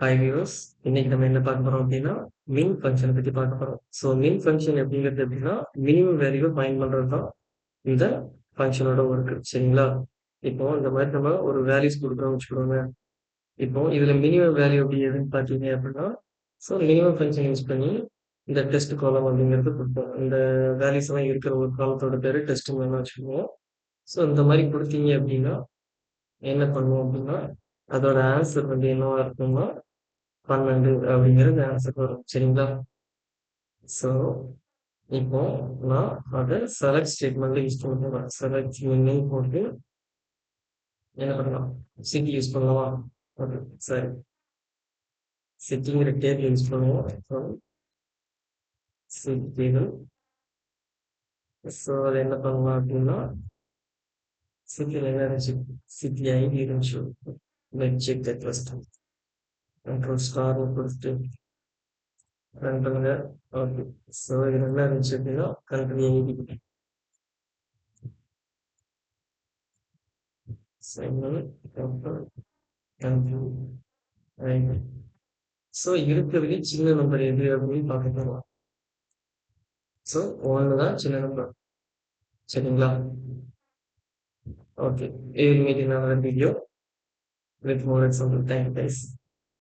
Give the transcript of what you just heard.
Hi viewers இன்னைக்கு நம்ம என்ன பார்க்க போறோம் அப்படின்னா மின் ஃபங்க்ஷனை பத்தி பார்க்க போறோம். ஸோ மின் ஃபங்க்ஷன் எப்படிங்கிறது அப்படின்னா மினிமம் வேல்யூவை ஃபைன் பண்றது தான் இந்த ஃபங்க்ஷனோட ஒர்க் சரிங்களா? இப்போ இந்த மாதிரி நம்ம ஒரு வேல்யூஸ் கொடுக்குறோம் வச்சுக்கோங்க. இப்போ இதுல மினிமம் வேல்யூ அப்படி எதுன்னு பார்த்தீங்க அப்படின்னா ஸோ மினிமம் ஃபங்க்ஷன் யூஸ் பண்ணி இந்த டெஸ்ட் காலம் அப்படிங்கிறது கொடுப்போம். இந்த வேல்யூஸ் எல்லாம் இருக்கிற ஒரு காலத்தோட பேர் டெஸ்ட் வேணும் வச்சுக்குவோம் ஸோ இந்த மாதிரி கொடுத்தீங்க அப்படின்னா என்ன பண்ணுவோம் அப்படின்னா அதோட ஆன்சர் வந்து என்னவா இருக்கும்னா பன்னெண்டு அப்படிங்கிறது ஆன்சர் வரும். சரிங்களா? ஸோ இப்போ நான் அதை செலக்ட் ஸ்டேட்மெண்ட்ல யூஸ் பண்ண போறேன். செலக்ட் மின்னு போட்டு என்ன பண்ணலாம்? சிட்டி யூஸ் பண்ணலாமா? ஓகே சரி சிட்டிங்கிற டேபிள் யூஸ் பண்ணுவோம். ஸோ சிட்டி டேபிள் ஸோ அது என்ன பண்ணலாம் அப்படின்னா சிட்டியில் என்ன இருந்துச்சு? சிட்டி ஐடி இருந்துச்சு. Let check that first control star கொடுத்துட்டு ரன் பண்ணுங்க. ஓகே ஸோ இது நல்லா இருந்துச்சு அப்படின்னா கண்ட்ரி ஐடி ஸோ இருக்கிறதுலே சின்ன நம்பர் எது அப்படின்னு பார்க்க ஸோ ஒன்று தான் சின்ன நம்பர் சரிங்களா? ஓகே இது meeting video with more example thank you guys.